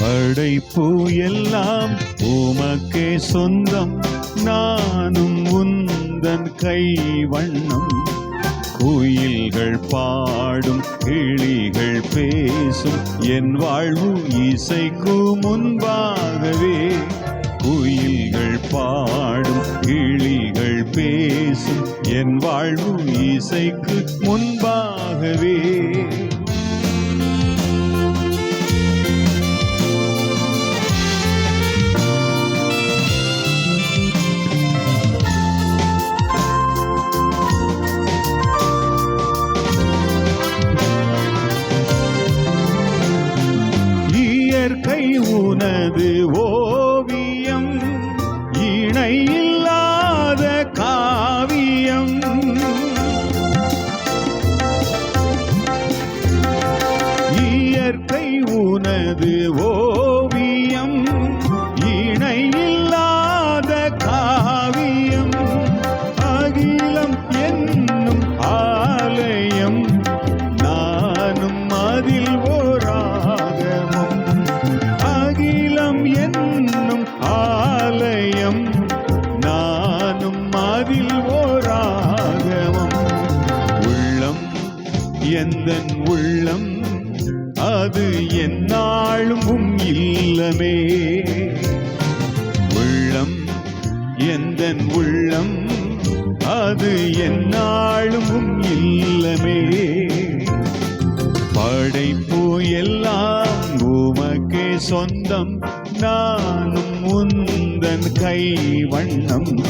படைப்பு எல்லாம் உமக்கே சொந்தம். நானும் உந்தன் கைவண்ணம். குயில்கள் பாடும் கிளிகள் பேசும். என் வாழ்வு இசைக்கு முன்பாகவே. குயில்கள் பாடும் கிளிகள் பேசும். என் வாழ்வு இசைக்கு முன்பாகவே. உனது ஓவியம் இணையில்லாத காவியம். இயற்கை உனது ஓவியம் இணையில்லாத காவியம். அகிலம் என்னும் ஆலயம் நானும் அதில் ஓ எந்தன் உள்ளம் அது என்னாளும் இல்லமே. உள்ளம் எந்தன் உள்ளம் அது என்னாளும் இல்லமே. படைப்பு எல்லாம் உமக்கே சொந்தம் நானும் உன் கை வண்ணம்.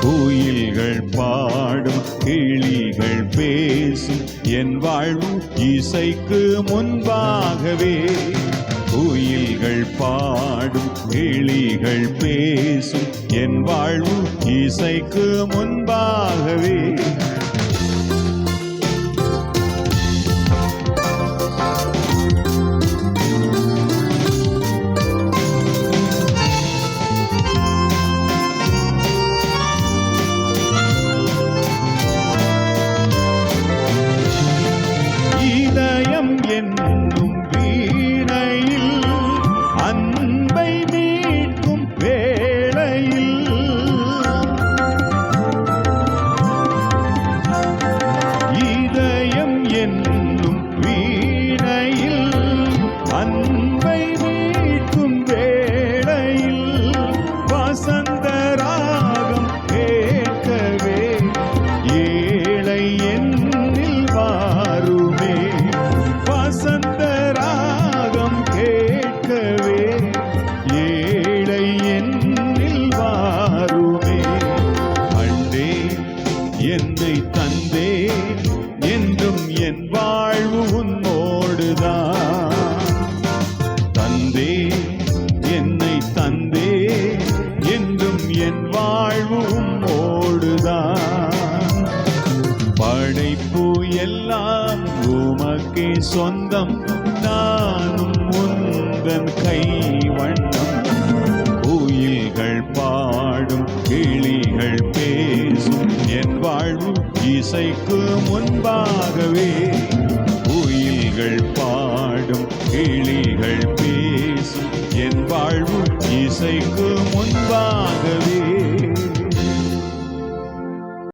கோயில்கள் பாடும் கிளிகள் பேசும். என் வாழ்வு இசைக்கு முன்பாகவே. கோயில்கள் பாடும் கிளிகள் பேசும். என் வாழ்வு இசைக்கு முன்பாகவே. எல்லாம் உமக்கே சொந்தம். நானும் முந்தன் கை வண்ணம் கோயில்கள் பாடும் கிளிகள் பேசும். என் வாழ்வு இசைக்கு முன்பாகவே. கோயில்கள் பாடும் கிளிகள் பேசும். என் வாழ்வு இசைக்கு முன்பாகவே.